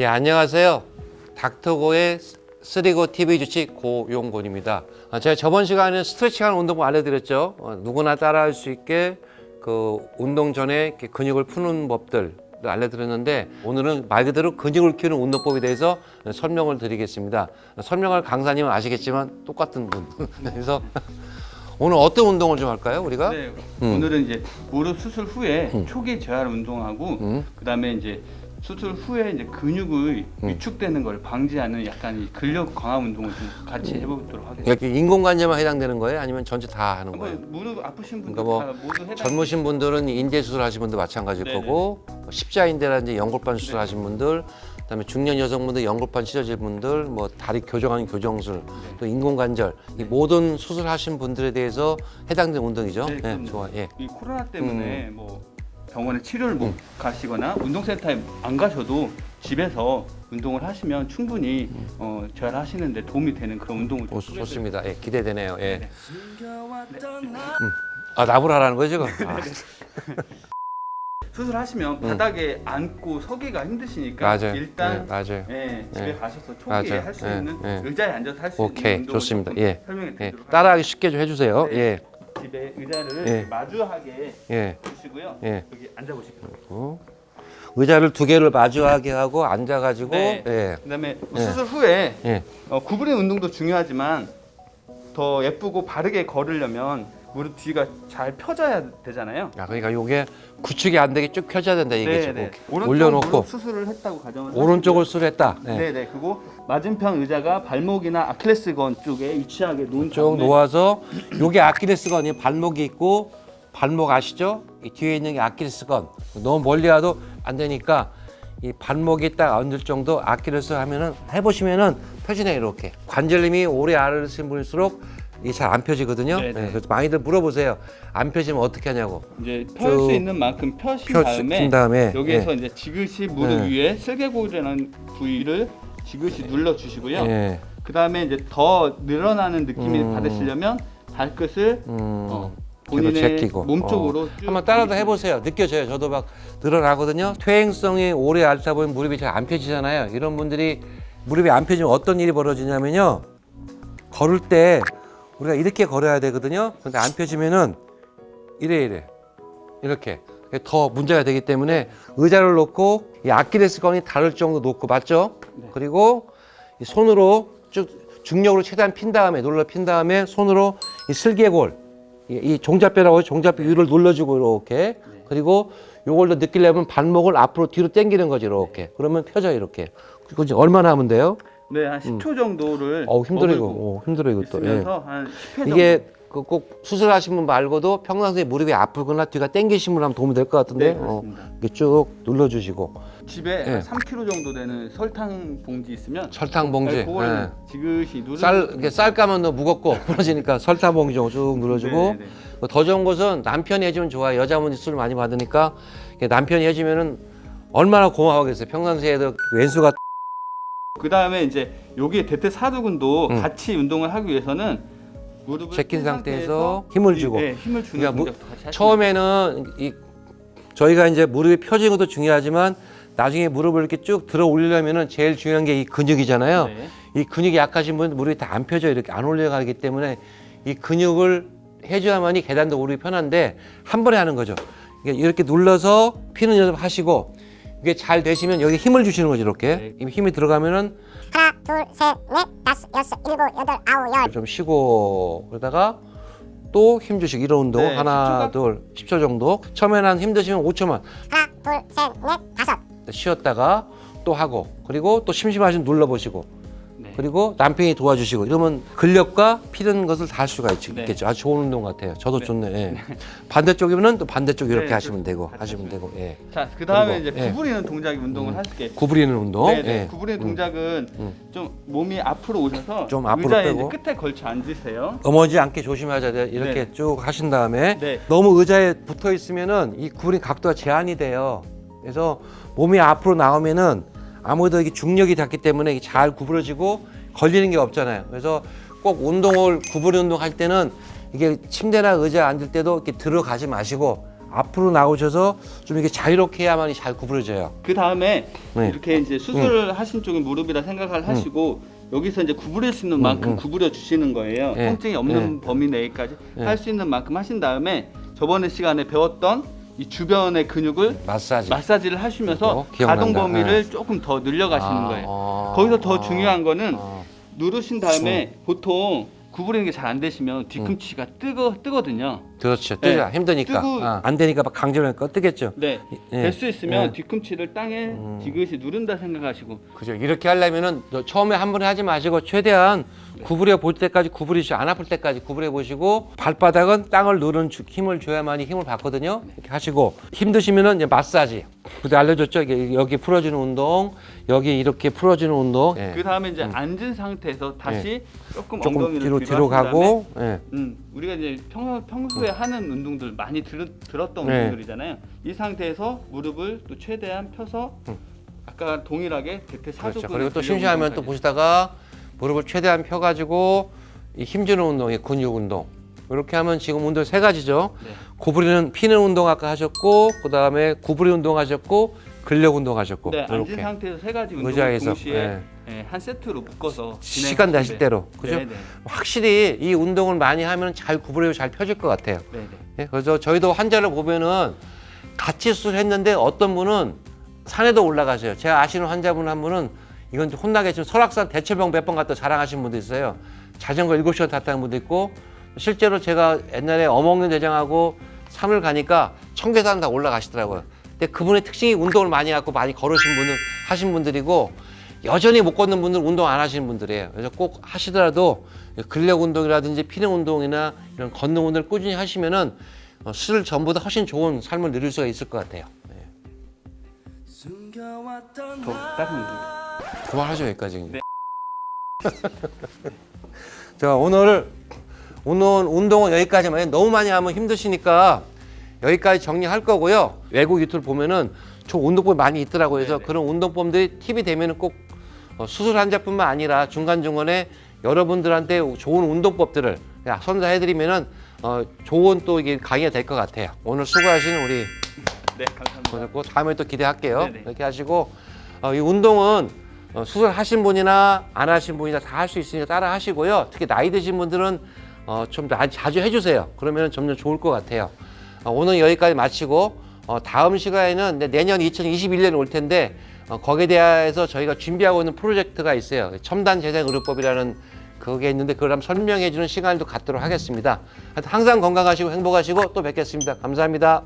예, 안녕하세요. 닥터고의 쓰리고 TV 주식 고용곤입니다. 아, 제가 저번 시간에 스트레칭하는 운동 알려드렸죠. 어, 누구나 따라할 수 있게 그 운동 전에 근육을 푸는 법들 알려드렸는데 오늘은 말 그대로 근육을 키우는 운동법에 대해서 설명을 드리겠습니다. 설명할 강사님은 아시겠지만 똑같은 분. 그래서 오늘 어떤 운동을 좀 할까요, 우리가? 네, 음. 오늘은 이제 무릎 수술 후에 초기 재활 운동하고 음. 그다음에 이제 수술 후에 이제 근육의 위축되는 걸 방지하는 약간 이 근력 강화 운동을 좀 같이 해보도록 하겠습니다. 이렇게 인공관절만 해당되는 거예요? 아니면 전체 다 하는 거예요? 무릎 아프신 분들 그러니까 뭐다 모두 해당. 젊으신 분들은 인대 수술 하신 분들 마찬가지일 네네. 거고 뭐 십자인대라든지 연골반 수술 하신 분들 그다음에 중년 여성분들 연골반 찢어질 분들 뭐 다리 교정하는 교정술 또 인공관절 이 모든 수술하신 분들에 대해서 해당되는 운동이죠. 네, 예, 그럼 좋아. 예. 이 코로나 때문에 음. 뭐 병원에 치료를 못 가시거나 운동센터에 안 가셔도 집에서 운동을 하시면 충분히 어, 재활하시는데 도움이 되는 그런 운동을 좀 오, 소개해 좋습니다. 예, 기대되네요. 예. 네. 아 나보라 하라는 거죠, 지금? 아, 수술하시면 바닥에 앉고 서기가 힘드시니까 맞아요. 일단 네, 맞아요. 예, 집에 네. 가셔서 초기에 맞아요. 할수 네, 있는 네. 의자에 앉아서 할 수 있는 오케이, 운동을 좋습니다. 조금 예. 설명해 예. 드리도록 따라하기 쉽게 좀 해주세요. 네. 예. 집에 의자를 예. 마주하게 예, 두시고요. 예. 여기 앉아 보시고. 어? 의자를 두 개를 마주하게 하고 앉아가지고 네. 예, 그다음에 예. 수술 후에 예. 어, 구부리는 운동도 중요하지만 더 예쁘고 바르게 걸으려면 무릎 뒤가 잘 펴져야 되잖아요. 아 그러니까 요게 구축이 안 되게 쭉 펴져야 된다 이게 네, 오른쪽 올려놓고 무릎 수술을 했다고 가정을 오른쪽을 수했다. 네. 네. 네, 그리고 맞은편 의자가 발목이나 아킬레스건 쪽에 위치하게 놓은 쭉 다음에 놓아서 요게 아킬레스건이 발목이 있고 발목 아시죠? 이 뒤에 있는 게 아킬레스건. 너무 멀리 가도 안 되니까 이 발목이 딱 얹을 정도 아킬레스 하면은 해보시면은 펴지네 이렇게. 관절림이 오래 앓으신 분일수록 이게 잘 안 펴지거든요. 네, 네. 네, 그래서 많이들 물어보세요. 안 펴지면 어떻게 하냐고. 이제 펼 쭉 수 있는 만큼 펴신 펴 다음에 준 다음에 여기에서 예. 이제 지그시 무릎 네. 위에 슬개골이라는 부위를 지그시 눌러 주시고요. 예. 그 다음에 이제 더 늘어나는 느낌이 음. 받으시려면 발끝을 음. 어, 본인의 제끼고. 몸 어. 쪽으로 쭉 한번 따라도 해보세요. 느껴져요. 저도 막 늘어나거든요. 퇴행성이 오래 앓다 보면 무릎이 잘 안 펴지잖아요. 이런 분들이 무릎이 안 펴지면 어떤 일이 벌어지냐면요. 걸을 때 우리가 이렇게 걸어야 되거든요. 근데 안 펴지면은 이래 이래 이렇게 더 문제가 되기 때문에 의자를 놓고 이 아킬레스 건이 닿을 정도 놓고 맞죠? 네. 그리고 이 손으로 쭉 중력으로 최대한 핀 다음에 눌러 핀 다음에 손으로 이 슬개골 이, 이 종잡뼈라고. 종잡뼈 위를 눌러주고 이렇게 네. 그리고 요걸 더 느끼려면 발목을 앞으로 뒤로 당기는 거지 이렇게 그러면 펴져 이렇게 그리고 이제 얼마나 하면 돼요? 네, 한 10초 정도를 어우 힘들어 이거 머들고 어, 힘들어 이것도. 예. 있으면서 한 10회 정도. 이게 그 꼭 수술하신 분 말고도 평상시에 무릎이 아프거나 뒤가 당기신 분 하면 도움이 될 것 같은데? 네, 어, 그렇습니다. 이렇게 쭉 눌러 주시고. 집에 예. 한 3kg 정도 되는 설탕 봉지 있으면 설탕 봉지. 네, 그거를 예. 지그시 누르 쌀 이렇게 쌀 까면 너 무겁고 부러지니까 설탕 봉지 정도 쭉 눌러주고. 네, 네. 뭐더 좋은 것은 남편이 해주면 좋아 요. 여자분이 수술 많이 받으니까. 이게 남편이 해주면은 얼마나 고마워하겠어요. 평상시에도 왼수가 그 다음에 이제 여기 대퇴 사두근도 음. 같이 운동을 하기 위해서는 무릎을 제낀 핀 상태에서 힘을 이- 주고 네, 힘을 주는 그러니까 무- 동작도 같이 처음에는 이 저희가 이제 무릎이 펴지는 것도 중요하지만 나중에 무릎을 이렇게 쭉 들어 올리려면은 제일 중요한 게 이 근육이잖아요. 네. 이 근육이 약하신 분은 무릎이 다 안 펴져 이렇게 안 올라가기 때문에 이 근육을 해줘야만이 계단도 오르기 편한데 한 번에 하는 거죠. 이게 이렇게 눌러서 피는 연습 하시고 이게 잘 되시면 여기 힘을 주시는 거죠 이렇게 네. 이 힘이 들어가면은 하나, 둘, 셋, 넷, 다섯, 여섯, 일곱, 여덟, 아홉, 열. 좀 쉬고 그러다가 또 힘 주시고 이런 운동 네, 하나 10초가 둘 10초 정도 처음에는 힘드시면 5초만 하나, 둘, 셋, 넷, 다섯. 쉬었다가 또 하고 그리고 또 심심하시면 눌러보시고 네. 그리고 남편이 도와주시고 이러면 근력과 피는 것을 다 할 수가 있, 네. 겠죠 아주 좋은 운동 같아요 저도 좋네 예. 반대쪽이면 또 반대쪽 이렇게 네, 하시면 그렇죠. 되고 같이 하시면 되고 예. 자, 그 다음에 그리고, 이제 예. 구부리는 동작 운동을 하실게요. 구부리는 운동 네, 네. 예. 구부리는 동작은 음. 좀 몸이 앞으로 오셔서 좀 앞으로 의자에 빼고. 이제 끝에 걸쳐 앉으세요. 넘어지지 않게 조심하셔야 돼요. 이렇게 네. 쭉 하신 다음에 네. 너무 의자에 붙어 있으면은 이 구부린 각도가 제한이 돼요. 그래서 몸이 앞으로 나오면은 아무래도 이게 중력이 닿기 때문에 잘 구부러지고 걸리는 게 없잖아요. 그래서 꼭 운동을 구부리 운동 할 때는 이게 침대나 의자에 앉을 때도 이렇게 들어가지 마시고 앞으로 나오셔서 좀 이렇게 자유롭게 해야만이 잘 구부러져요. 그 다음에 네. 이렇게 이제 수술을 하신 쪽이 무릎이라 생각을 하시고 여기서 이제 구부릴 수 있는 만큼 음. 구부려 주시는 거예요. 네. 통증이 없는 범위 내까지 네. 할수 있는 만큼 하신 다음에 저번에 시간에 배웠던 이 주변의 근육을 마사지. 마사지를 하시면서 어, 기억난다. 가동 범위를 조금 더 늘려가시는 아, 거예요. 어, 거기서 더 어, 중요한 거는 어. 누르신 다음에 보통 구부리는 게 잘 안 되시면 뒤꿈치가 뜨거 뜨거든요. 그렇죠. 뜨자 네. 힘드니까 뜨고- 어, 안 되니까 막 강제로 하니까 뜨겠죠. 네, 예. 될 수 있으면 예. 뒤꿈치를 땅에 음. 지그시 누른다 생각하시고 그죠. 이렇게 하려면은 너 처음에 한 번에 하지 마시고 최대한 구부려 볼 때까지 구부리시고 안 아플 때까지 구부려 보시고 발바닥은 땅을 누르는 주- 힘을 줘야만이 힘을 받거든요. 이렇게 하시고 힘드시면은 이제 마사지. 그때 알려줬죠. 이게 여기 풀어주는 운동, 여기 이렇게 풀어주는 운동. 예. 그 다음에 이제 앉은 상태에서 다시 조금, 조금 엉덩이를 뒤로 뒤로, 뒤로 하신 가고. 예. 음, 우리가 이제 평, 평소에 하는 운동들 많이 들, 들었던 네. 운동들이잖아요. 이 상태에서 무릎을 또 최대한 펴서 아까 동일하게 대퇴 사두근 그렇죠. 그리고 또 심심하면 또 보시다가 무릎을 최대한 펴가지고 이 힘주는 운동, 이 근육 운동. 이렇게 하면 지금 운동 세 가지죠. 네. 구부리는 피는 운동 아까 하셨고, 그 다음에 구부리 운동 하셨고, 근력 운동 하셨고. 네, 앉은 이렇게 상태에서 세 가지 운동을 의자에서. 동시에 네. 예, 한 세트로 묶어서 시간 나실 진행하시면 대로. 그죠? 네, 네. 확실히 이 운동을 많이 하면 잘 구부리고 잘 펴질 것 같아요. 네, 네. 예, 그래서 저희도 환자를 보면은 같이 수술했는데 어떤 분은 산에도 올라가세요. 제가 아시는 환자분 한 분은 이건 좀 혼나겠지만 설악산 대처병 몇 번 갔다 자랑하신 분도 있어요. 자전거 일곱 시간 탔다는 분도 있고 실제로 제가 옛날에 어먹는 대장하고 산을 가니까 청계산 다 올라가시더라고요. 근데 그분의 특징이 운동을 많이 하고 많이 걸으신 분은 하신 분들이고 여전히 못 걷는 분들은 운동 안 하시는 분들이에요. 그래서 꼭 하시더라도 근력 운동이라든지 피능 운동이나 이런 걷는 운동을 꾸준히 하시면은 어, 술 전보다 훨씬 좋은 삶을 누릴 수가 있을 것 같아요. 네. 그만하죠 여기까지. 네. 자 오늘 오늘 운동은 여기까지만 해. 너무 많이 하면 힘드시니까 여기까지 정리할 거고요. 외국 유튜브 보면은 저 운동법 많이 있더라고요. 그래서 네네. 그런 운동법들이 팁이 되면은 꼭 어, 수술 환자뿐만 아니라 중간 중간에 여러분들한테 좋은 운동법들을 선사해드리면은 어, 좋은 또 이게 강의가 될 것 같아요. 오늘 수고하시는 우리 네, 감사합니다. 다음에 또 기대할게요. 네네. 이렇게 하시고 어, 이 운동은 어, 수술 하신 분이나 안 하신 분이나 다 할 수 있으니까 따라 하시고요. 특히 나이 드신 분들은 어, 좀 나- 자주 해주세요. 그러면 점점 좋을 것 같아요. 어, 오늘 여기까지 마치고 어, 다음 시간에는 내- 내년 2021년에 올 텐데 어, 거기에 대해서 저희가 준비하고 있는 프로젝트가 있어요. 첨단 재생 의료법이라는 그게 있는데 그걸 한번 설명해 주는 시간도 갖도록 하겠습니다. 항상 건강하시고 행복하시고 또 뵙겠습니다. 감사합니다.